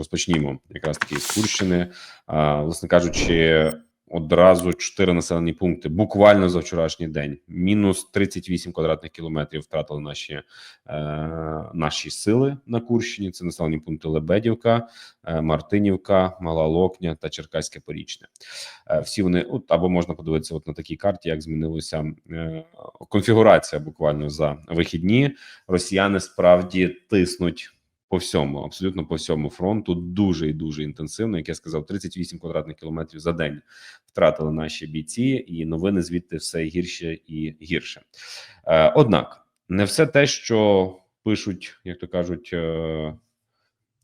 розпочнімо якраз таки з Курщини. А, власне кажучи, одразу чотири населені пункти буквально за вчорашній день. Мінус 38 квадратних кілометрів втратили наші е, наші сили на Курщині. Це населені пункти Лебедівка, е, Мартинівка, Мала Локня та Черкаське Порічне. Е, всі вони от або можна подивитися, от на такій карті, як змінилася е, конфігурація буквально за вихідні. Росіяни справді тиснуть по всьому, абсолютно по всьому фронту, дуже і дуже інтенсивно. Як я сказав, 38 квадратних кілометрів за день втратили наші бійці, і новини звідти все гірше і гірше. Однак не все те, що пишуть, як то кажуть. Е,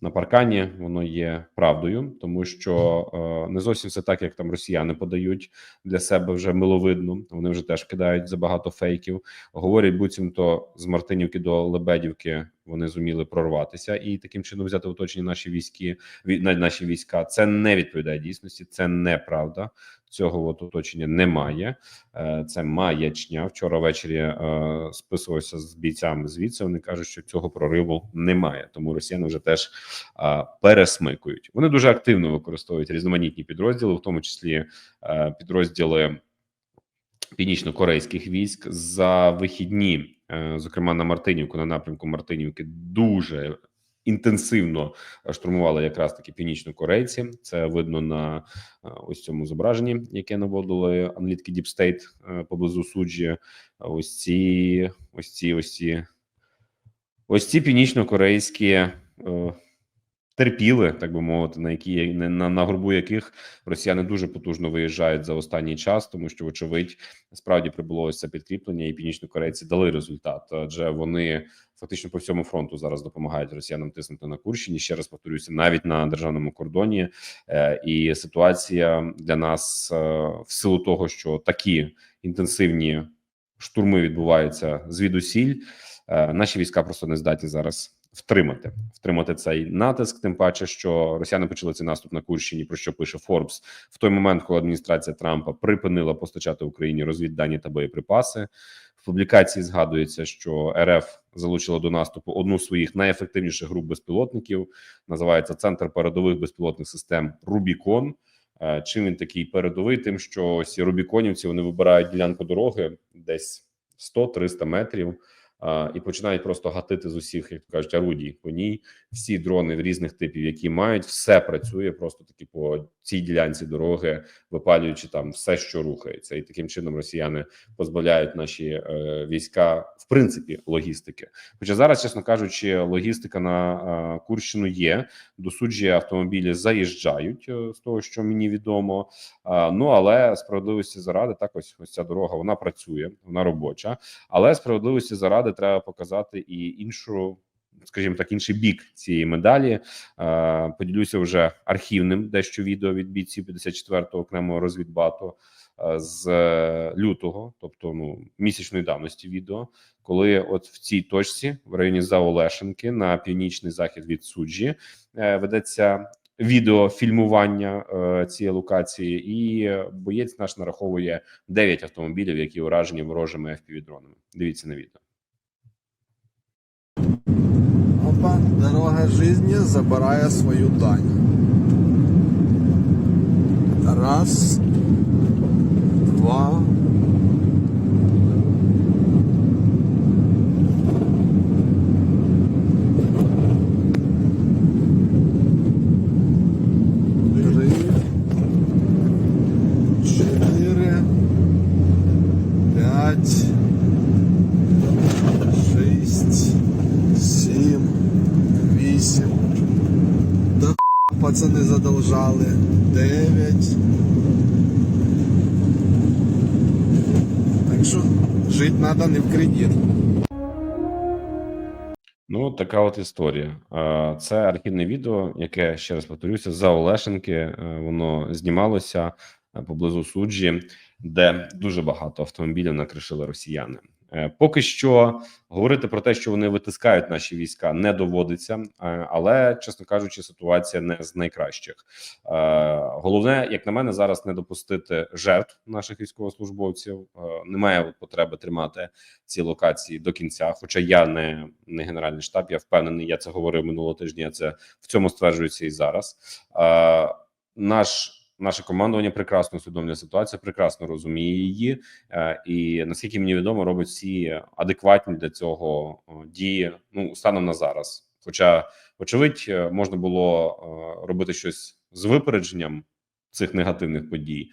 на паркані воно є правдою, тому що е, не зовсім все так, як там росіяни подають для себе вже миловидно. Вони вже теж кидають забагато фейків. Говорять, буцімто з Мартинівки до Лебедівки вони зуміли прорватися і таким чином взяти в оточення наші військи. наші війська. Це не відповідає дійсності. Це неправда. Цього от оточення немає. Е, Це маячня. Вчора ввечері е, списувався з бійцями звідси. Вони кажуть, що цього прориву немає. Тому росіяни вже теж е, пересмикують. Вони дуже активно використовують різноманітні підрозділи, в тому числі підрозділи північно-корейських військ за вихідні, зокрема на Мартинівку, на напрямку Мартинівки, дуже інтенсивно штурмували якраз таки північно-корейці. Це видно на е, ось цьому зображенні, яке наводили аналітики Deep State е, поблизу суджі. Ось ці, ось ці, ось ці, ось ці північно-корейські. Терпіли, так би мовити, на які на, на, горбу яких росіяни дуже потужно виїжджають за останній час, тому що, вочевидь, справді прибуло ось це підкріплення, і північно-корейці дали результат, адже вони фактично по всьому фронту зараз допомагають росіянам тиснути на Курщині. Ще раз повторюся, навіть на державному кордоні. Е, і ситуація для нас е, в силу того, що такі інтенсивні штурми відбуваються звідусіль. Е, наші війська просто не здатні зараз втримати втримати цей натиск. Тим паче, що росіяни почали цей наступ на Курщині, про що пише Форбс в той момент, коли адміністрація Трампа припинила постачати Україні розвіддані та боєприпаси. В публікації згадується, що РФ залучила до наступу одну з своїх найефективніших груп безпілотників. Називається Центр передових безпілотних систем Рубікон. Е, Чим він такий передовий? Тим, що ці рубіконівці вони вибирають ділянку дороги десь 100-300 метрів. І починають просто гатити з усіх, як кажуть, орудій по ній. Всі дрони в різних типів, які мають, все працює просто таки по цій ділянці дороги, випалюючи там все, що рухається, і таким чином росіяни позбавляють наші е, війська в принципі логістики. Хоча зараз, чесно кажучи, логістика на е, Курщину є. До суджі автомобілі заїжджають е, з того, що мені відомо. Ну але справедливості заради, так ось ось ця дорога вона працює, вона робоча. Але справедливості заради треба показати і іншу. Скажімо так, інший бік цієї медалі Е, поділюся вже архівним дещо відео від бійців 54-го окремого розвідбату е, з е, лютого, тобто ну місячної давності відео, коли от в цій точці в районі Заолешенки на північний захід від суджі е, ведеться відеофільмування е, цієї локації, і боєць наш нараховує 9 автомобілів, які уражені ворожими FPV-дронами. Дивіться на відео. Опа, дорога жизни забирає свою дань. Раз, два. Задолжали. Дев'ять. Так що жити треба не в кредит. Ну, така от історія. Це архівне відео, яке ще раз повторюся, за Олешенки. Е, Воно знімалося е, поблизу суджі, де дуже багато автомобілів накришили росіяни. Е, Поки що говорити про те, що вони витискають наші війська, не доводиться, е, але чесно кажучи, ситуація не з найкращих. Е, Головне, як на мене, зараз не допустити жертв наших військовослужбовців. Немає потреби тримати ці локації до кінця. Хоча я не, не генеральний штаб, я впевнений, я це говорив минулого тижня. Це в цьому стверджується і зараз. Наш наше командування прекрасно усвідомлює ситуацію, прекрасно розуміє її, е, і наскільки мені відомо, робить всі адекватні для цього дії. Ну станом на зараз. Хоча, очевидь, е, можна було е, робити щось з випередженням цих негативних подій,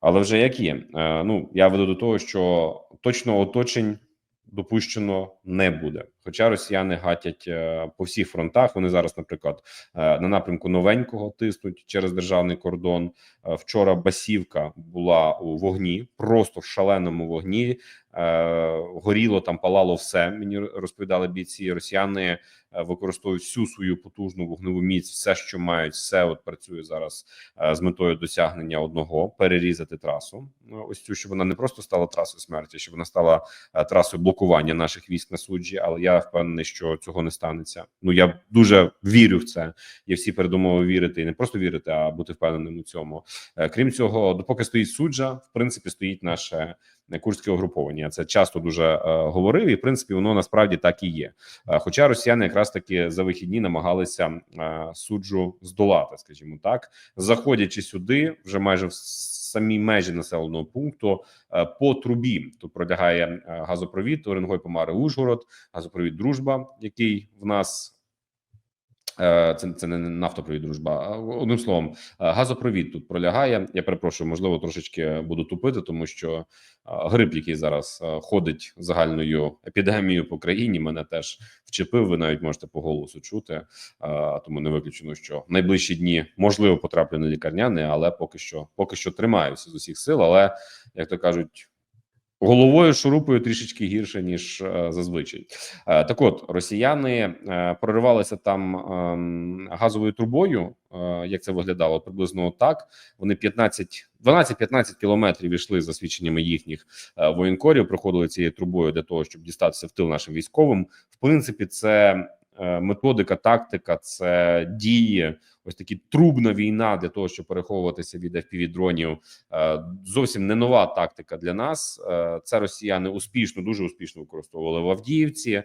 але вже як є. Ну я веду до того, що точно оточень допущено не буде. Хоча росіяни гатять е, по всіх фронтах. Вони зараз, наприклад, е, на напрямку новенького тиснуть через державний кордон. Е, Вчора Басівка була у вогні, просто в шаленому вогні. Горіло там, палало все. Мені розповідали бійці. Росіяни використовують всю свою потужну вогневу міць, все, що мають, все от працює зараз з метою досягнення одного перерізати трасу. Ось цю, щоб вона не просто стала трасою смерті, щоб вона стала трасою блокування наших військ на суджі. Але я впевнений, що цього не станеться. Ну я дуже вірю в це. Є всі передумови вірити і не просто вірити, а бути впевненим у цьому. Е, Крім цього, допоки стоїть суджа, в принципі, стоїть наше е, курське угруповання. Я Це часто дуже е, говорив, і в принципі воно насправді так і є. Хоча росіяни якраз таки за вихідні намагалися суджу здолати, скажімо так, заходячи сюди, вже майже в самі межі населеного пункту е, по трубі. Тут пролягає е, газопровід Оренгой Помари Ужгород, газопровід Дружба, який в нас. Е, Це, це не нафтопровід дружба. Одним словом, е, газопровід тут пролягає. Я перепрошую, можливо, трошечки буду тупити, тому що е, грип, який зараз ходить загальною епідемією по країні, мене теж вчепив. Ви навіть можете по голосу чути. Тому не виключено, що найближчі дні можливо потраплю на лікарняне, але поки що, поки що тримаюся з усіх сил. Але як то кажуть. Головою шурупою трішечки гірше ніж е, зазвичай. Е, так, от росіяни е, проривалися там ем, газовою трубою. Е, як це виглядало приблизно так. Вони 15, 12-15 кілометрів йшли за свідченнями їхніх е, воєнкорів. Проходили цією трубою для того, щоб дістатися в тил нашим військовим. В принципі, це е, методика, тактика, це дії. Ось такі трубна війна для того, щоб переховуватися від fpv дронів. Е, Зовсім не нова тактика для нас. Е, Це росіяни успішно, дуже успішно використовували в Авдіївці. Е,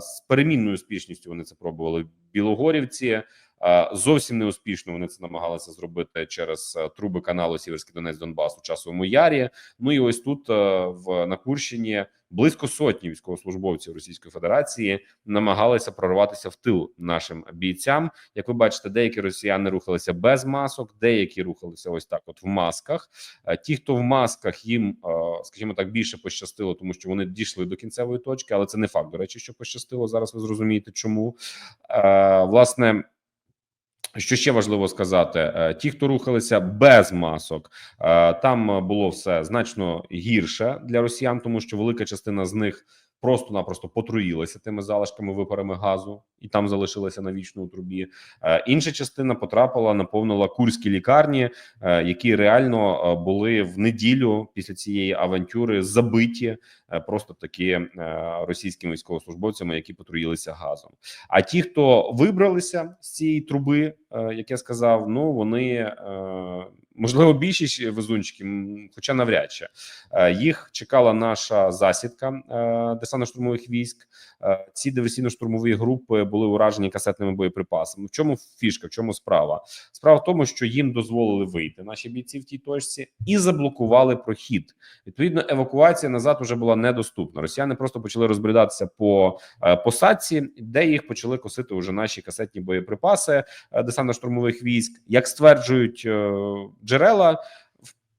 З перемінною успішністю вони це пробували в Білогорівці. Е, Зовсім неуспішно вони це намагалися зробити через е, труби каналу Сіверський Донець Донбас у часовому ярі. Ну і ось тут е, в на Курщині близько сотні військовослужбовців Російської Федерації намагалися прорватися в тил нашим бійцям. Як ви бачите, деякі росіяни рухалися без масок, деякі рухалися ось так, от в масках. Е, Ті, хто в масках, їм, е, скажімо так, більше пощастило, тому що вони дійшли до кінцевої точки, але це не факт. До речі, що пощастило. Зараз ви зрозумієте, чому Е, власне. Що ще важливо сказати, Е, ті, хто рухалися без масок, е, там було все значно гірше для росіян, тому що велика частина з них просто-напросто потруїлася тими залишками випарами газу, і там залишилася на вічну трубі. Е, Інша частина потрапила, наповнила курські лікарні, е, які реально е, були в неділю після цієї авантюри забиті просто таки е, російськими військовослужбовцями, які потруїлися газом. А ті, хто вибралися з цієї труби, як я сказав, ну вони можливо більшість везунчики, м, хоча навряд чи Е, їх чекала наша засідка е, десантно-штурмових військ. Е, Ці диверсійно-штурмові групи були уражені касетними боєприпасами. В чому фішка? В чому справа? Справа в тому, що їм дозволили вийти наші бійці в тій точці і заблокували прохід. Відповідно, евакуація назад вже була недоступна. Росіяни просто почали розбрідатися по посадці, де їх почали косити уже наші касетні боєприпаси десантно-штурмових військ. Як стверджують джерела,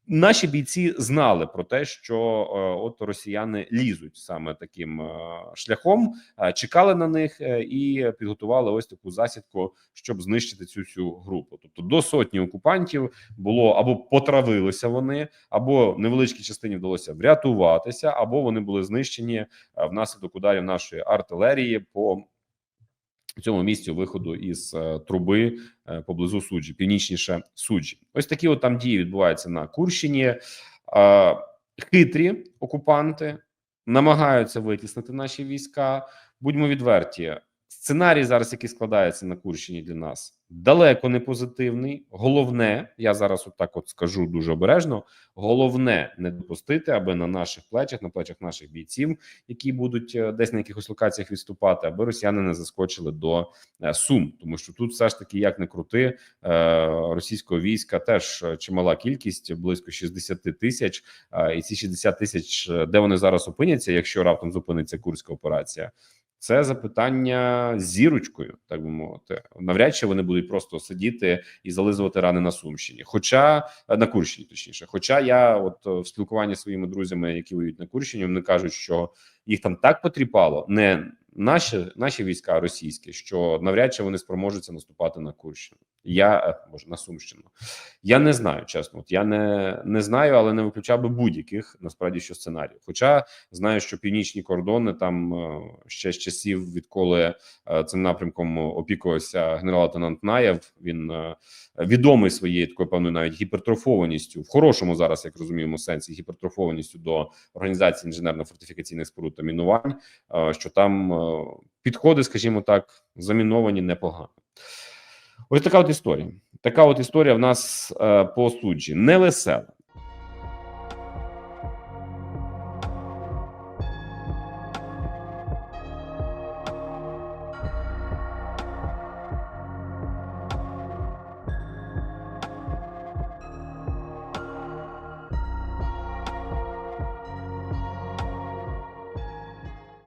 наші бійці знали про те, що е, от росіяни лізуть саме таким е, шляхом, е, чекали на них і підготували ось таку засідку, щоб знищити цю всю групу. Тобто до сотні окупантів було або потравилися вони, або невеличкій частині вдалося врятуватися, або вони були знищені внаслідок ударів нашої артилерії по цьому місці виходу із е, труби е, поблизу суджі, північніше суджі. Ось такі от там дії відбуваються на Курщині. Е, хитрі окупанти. намагаються витіснити наші війська. Будьмо відверті. Сценарій зараз, який складається на Курщині для нас, далеко не позитивний. Головне, я зараз от так от скажу дуже обережно. Головне не допустити, аби на наших плечах, на плечах наших бійців, які будуть е, десь на якихось локаціях відступати, аби росіяни не заскочили до е, Сум, тому що тут все ж таки, як не крути, е, російського війська теж чимала кількість, близько 60 тисяч. І ці 60 тисяч, де вони зараз опиняться, якщо раптом зупиниться курська операція. Це запитання з зірочкою, так би мовити. Навряд чи вони будуть просто сидіти і зализувати рани на Сумщині. Хоча е, на Курщині, точніше. Хоча я, от е, в спілкуванні з своїми друзями, які воюють на Курщині, вони кажуть, що їх там так потріпало, не наші наші війська, російські, що навряд чи вони спроможуться наступати на Курщину. Я е, може на Сумщину. Я не знаю, чесно. От я не, не знаю, але не виключав би будь-яких насправді що сценаріїв. Хоча знаю, що північні кордони там е, ще з часів, відколи е, цим напрямком опікувався генерал-лейтенант Наєв. Він відомий своєю такою певною навіть гіпертрофованістю в хорошому зараз, як розуміємо, сенсі гіпертрофованістю до організації інженерно-фортифікаційних споруд та мінувань. Що там підходи, скажімо так, заміновані непогано. Ось така от історія. Така от історія в нас е, по суджі не весела.